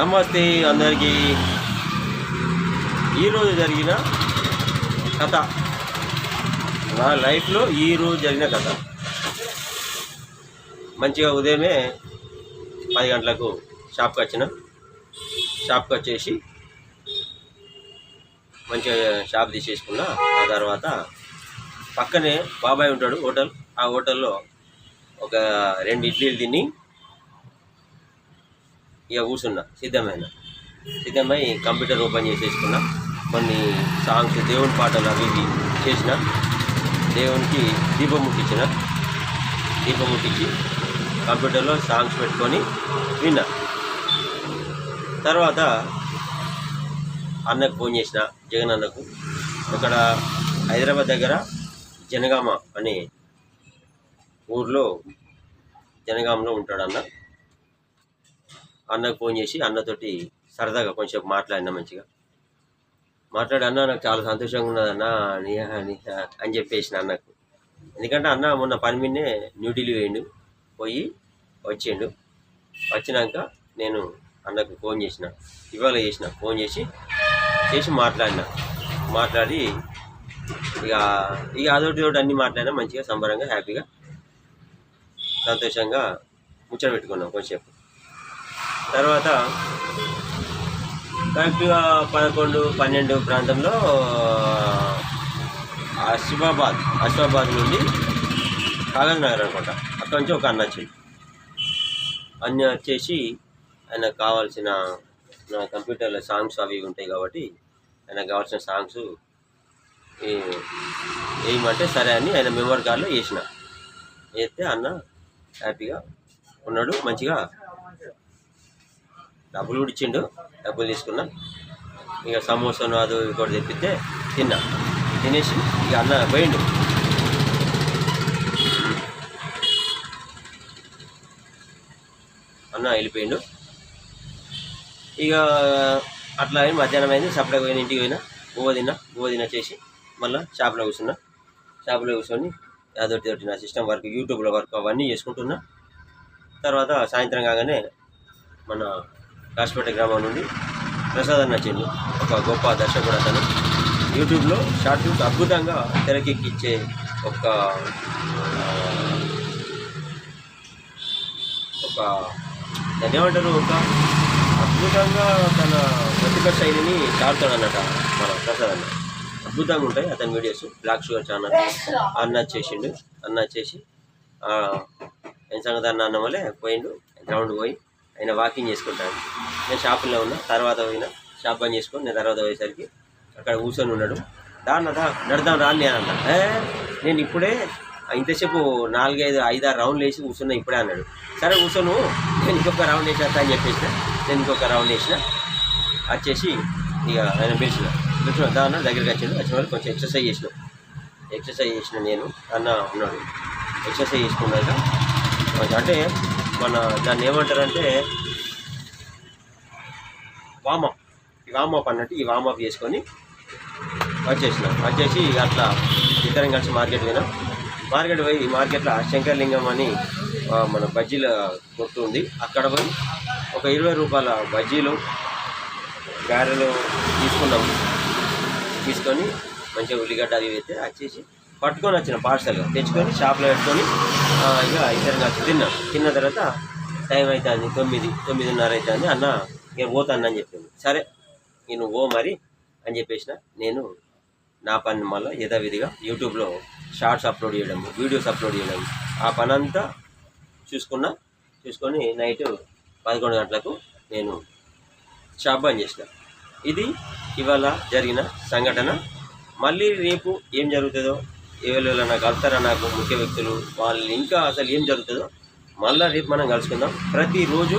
నమస్తే అందరికీ. ఈరోజు జరిగిన కథ. నా లైఫ్లో ఈరోజు జరిగిన కథ. మంచిగా ఉదయమే పది గంటలకు షాప్కి వచ్చిన. షాప్కి వచ్చేసి మంచిగా షాప్ తీసేసుకున్న. ఆ తర్వాత పక్కనే బాబాయ్ ఉంటాడు హోటల్. ఆ హోటల్లో ఒక రెండు ఇడ్లీలు తిని ఇక కూర్చున్నా సిద్ధమైన. సిద్ధమై కంప్యూటర్ ఓపెన్ చేసేసుకున్నా. కొన్ని సాంగ్స్ దేవుని పాటలు అవి ఇవి చేసిన. దేవునికి దీపం ముట్టించిన. దీపం ముట్టించి కంప్యూటర్లో సాంగ్స్ పెట్టుకొని విన్నా. తర్వాత అన్నకు ఫోన్ చేసిన జగన్ అన్నకు. ఇక్కడ హైదరాబాద్ దగ్గర జనగామ అనే ఊర్లో జనగామలో ఉంటాడు అన్న. అన్నకు ఫోన్ చేసి అన్నతోటి సరదాగా కొంచెం మాట్లాడినా మంచిగా. మాట్లాడి అన్న నాకు చాలా సంతోషంగా ఉన్నది అన్న అని అని చెప్పేసిన అన్నకు. ఎందుకంటే అన్న మొన్న పని మీదనే న్యూఢిల్లీ పోయిండు. పోయి వచ్చిండు. వచ్చినాక నేను అన్నకు ఫోన్ చేసిన. ఇవాళ చేసిన. ఫోన్ చేసి చేసి మాట్లాడిన. మాట్లాడి ఇక ఇక అదొకటి ఒకటి అన్నీ మాట్లాడినా మంచిగా సంబరంగా హ్యాపీగా సంతోషంగా ముచ్చట పెట్టుకున్నాం కొంచెంసేపు. తర్వాత కరెక్ట్గా పదకొండు పన్నెండు ప్రాంతంలో అసిఫాబాద్ అసిఫాబాద్ నుండి కాగజ్ నగర్ అనుకుంటా. అక్కడ నుంచి ఒక అన్న వచ్చింది అన్న వచ్చేసి ఆయనకు కావాల్సిన నా కంప్యూటర్లో సాంగ్స్ అవి ఉంటాయి కాబట్టి ఆయనకు కావాల్సిన సాంగ్స్ వేయమంటే సరే అని ఆయన మెమరీ కార్డులో వేసిన. వేస్తే అన్న హ్యాపీగా ఉన్నాడు మంచిగా డబ్బులు కూడా ఇచ్చిండు డబ్బులు తీసుకున్నా. ఇక సమోసాను అది ఇవి కూడా తెప్పిస్తే తిన్నా. తినేసి ఇక అన్న పోయిండు. అన్న వెళ్ళిపోయిండు. ఇక అట్లా అయింది మధ్యాహ్నం అయింది సపరేట్ పోయిన ఇంటికి పోయినా. గువ్వ తిన్నా గువ్వ తిన్నా చేసి మళ్ళీ షాప్లో కూర్చున్నా. షాప్లో కూర్చొని అదొకటి ఒకటి నా సిస్టమ్ వర్క్ యూట్యూబ్లో వర్క్ అవన్నీ చేసుకుంటున్నా. తర్వాత సాయంత్రం కాగానే మన కాశపేట గ్రామం నుండి ప్రసాద్ అన్న వచ్చిండు ఒక గొప్ప దర్శకుడు అతను. యూట్యూబ్లో షార్ట్ ఫిల్మ్స్ అద్భుతంగా తెరకెక్కించే ఒక ఒక దాన్ని ఏమంటారు? ఒక అద్భుతంగా తన ప్రతిభ శైలిని చాటుతాడు అన్నట మన ప్రసాద్ అన్న. అద్భుతంగా ఉంటాయి అతని వీడియోస్. బ్లాక్ షుగర్ ఛానల్ అన్న చేసిండు. అన్న చేసి ఏం సంగతి అన్న అన్న వల్లే పోయిండు గ్రౌండ్ పోయి ఆయన వాకింగ్ చేసుకుంటాడు. నేను షాపులో ఉన్నా తర్వాత పోయినా షాప్ బంద్ చేసుకొని నేను తర్వాత పోయేసరికి అక్కడ కూర్చొని ఉన్నాడు. దాన్న దా నడదాం రాని నేను అన్న నేను ఇప్పుడే ఇంతసేపు నాలుగైదు ఐదారు రౌండ్లు వేసి కూర్చున్నా ఇప్పుడే అన్నాడు. సరే కూర్చోను. నేను ఇంకొక రౌండ్ వేసేస్తా అని చెప్పేసిన నేను ఇంకొక రౌండ్ వేసిన. వచ్చేసి ఇక ఆయన పిలిచిన. పిలిచిన దాన్న దగ్గరికి వచ్చాడు. వచ్చిన వాళ్ళు కొంచెం ఎక్సర్సైజ్ చేసినాం ఎక్సర్సైజ్ చేసిన నేను. అన్న ఉన్నాడు ఎక్సర్సైజ్ చేసుకున్నాక అంటే మన దాన్ని ఏమంటారంటే వామప్ ఈ వామప్ అన్నట్టు ఈ వామప్ చేసుకొని వచ్చేసినాం వచ్చేసి అట్లా ఇద్దరం కలిసి మార్కెట్ పోయినాం. మార్కెట్ పోయి మార్కెట్లో శంకర్లింగం అని మన బజ్జీల కొట్టు ఉంది. అక్కడ పోయి ఒక ఇరవై రూపాయల బజ్జీలు గారెలు తీసుకున్నాం. తీసుకొని మంచిగా ఉల్లిగడ్డ అది అయితే వచ్చేసి పట్టుకొని వచ్చిన పార్సల్ తెచ్చుకొని షాప్లో పెట్టుకొని ఇక ఇద్దరు కలిసి తిన్నాం. తిన్న తర్వాత టైం అవుతుంది తొమ్మిది తొమ్మిదిన్నర అవుతుంది అన్న ఇక పోతాను అని చెప్పింది సరే నేను ఓ మరి అని చెప్పేసిన. నేను నా పని మళ్ళీ యథావిధిగా యూట్యూబ్లో షార్ట్స్ అప్లోడ్ చేయడం వీడియోస్ అప్లోడ్ చేయడం ఆ పని అంతా చూసుకున్నా. చూసుకొని నైట్ పదకొండు గంటలకు నేను షాప్ బంద్ చేసిన. ఇది ఇవాళ జరిగిన సంఘటన. మళ్ళీ రేపు ఏం జరుగుతుందో ఎవరు నాకు కలుస్తారా నాకు ముఖ్య వ్యక్తులు వాళ్ళు ఇంకా అసలు ఏం జరుగుతుందో మళ్ళీ రేపు మనం కలుసుకుందాం. ప్రతిరోజు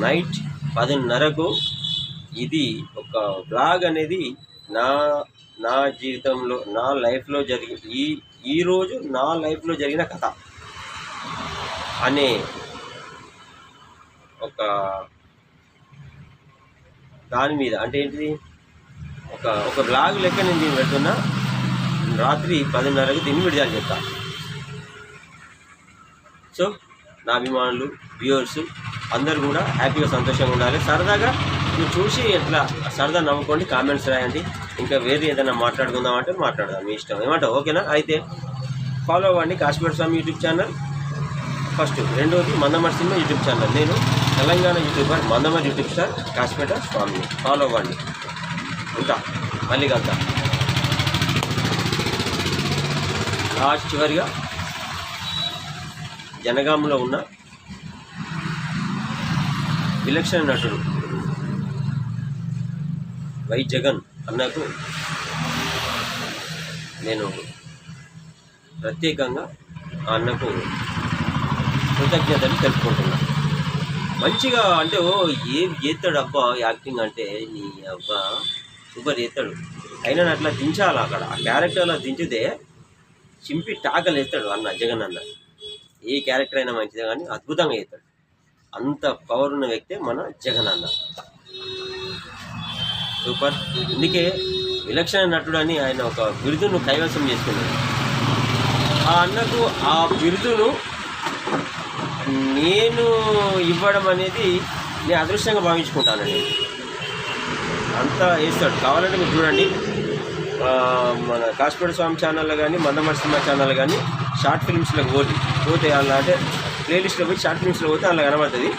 నైట్ పదిన్నరకు ఇది ఒక బ్లాగ్ అనేది నా నా జీవితంలో నా లైఫ్లో జరిగి ఈ ఈరోజు నా లైఫ్లో జరిగిన కథ అనే ఒక దాని మీద అంటే ఏంటిది? ఒక ఒక బ్లాగ్ లెక్క నేను దీన్ని పెడుతున్నా. రాత్రి పదిన్నరకు దీన్ని విడుదల చేస్తా. సో నా అభిమానులు వ్యూవర్స్ అందరు కూడా హ్యాపీగా సంతోషంగా ఉండాలి. సరదాగా నువ్వు చూసి ఎట్లా సరదా నవ్వుకోండి కామెంట్స్ రాయండి. ఇంకా వేరే ఏదైనా మాట్లాడుకుందాం అంటే మాట్లాడదాం మీ ఇష్టం. ఏమంటావు? ఓకేనా? అయితే ఫాలో అవ్వండి Kashmir Swami YouTube channel. First రెండోది మందమర్ సినిమా యూట్యూబ్ ఛానల్. నేను Telangana YouTuber Mandamarri YouTube star Kashmira స్వామిని. ఫాలో అవ్వండి. ఉంటా. మళ్ళీ కలుద్దాం. లాస్ట్ చివరిగా జనగాంలో ఉన్న విలక్షణ నటుడు వై జగన్ అన్నకు నేను ప్రత్యేకంగా ఆ అన్నకు కృతజ్ఞతలు తెలుపుకుంటున్నాను మంచిగా అంటే ఓ ఏం చేస్తాడు అబ్బా యాక్టింగ్ అంటే నీ అబ్బా సూపర్ చేస్తాడు అయినా అట్లా దించాలి అక్కడ. ఆ క్యారెక్టర్లో దించితే చింపి టాకలు వేస్తాడు అన్న జగన్ అన్న. ఏ క్యారెక్టర్ అయినా మంచిదే కానీ అద్భుతంగా వేస్తాడు అంత పవర్ ఉన్న వ్యక్తే మన జగన్ అన్న. సూపర్. అందుకే విలక్షణ నటుడు అని ఆయన ఒక బిరుదును కైవసం చేసుకున్నాడు. ఆ అన్నకు ఆ బిరుదును నేను ఇవ్వడం అనేది నేను అదృష్టంగా భావించుకుంటానండి అంతా వేస్తాడు. కావాలంటే మీరు చూడండి. మన కాశ్మీర స్వామి ఛానల్లో కానీ మందమర్ సినిమా ఛానల్ కానీ షార్ట్ ఫిల్మ్స్లోకి పోతే పోతే అలా అంటే ప్లేలిస్ట్లో పోయి షార్ట్ ఫిల్మ్స్లో పోతే అలా కనబడుతుంది.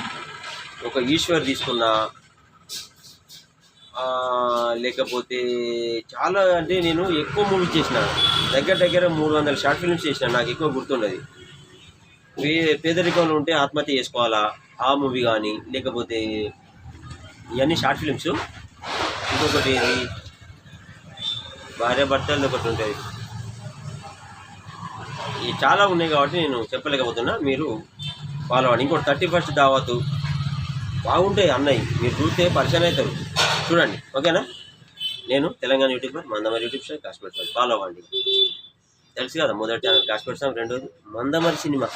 ఒక ఈశ్వర్ తీసుకున్నా లేకపోతే చాలా అంటే నేను ఎక్కువ మూవీస్ చేసిన. దగ్గర దగ్గర మూడు వందల షార్ట్ ఫిల్మ్స్ చేసిన నాకు ఎక్కువ గుర్తుండదు. పేదరికంలో ఉంటే ఆత్మహత్య చేసుకోవాలా? ఆ మూవీ కానీ లేకపోతే ఇవన్నీ షార్ట్ ఫిల్మ్స్ ఇంకొకటి భార్య భర్తలు ఒకటి ఉంటుంది ఈ చాలా ఉన్నాయి కాబట్టి నేను చెప్పలేకపోతున్నా. మీరు ఫాలో అవ్వండి. ఇంకోటి థర్టీ ఫస్ట్ దావాతు. బాగుంటాయి అన్నయ్య మీరు చూస్తే పరిచయం అవుతారు. చూడండి ఓకేనా? నేను Telangana YouTuber Mandamarri YouTube channel Kashmir follow అవ్వండి. తెలుసు కదా మొదటి ఛానల్ కాశ్మీర్ ఛానల్ రెండోది మందమరి సినిమా.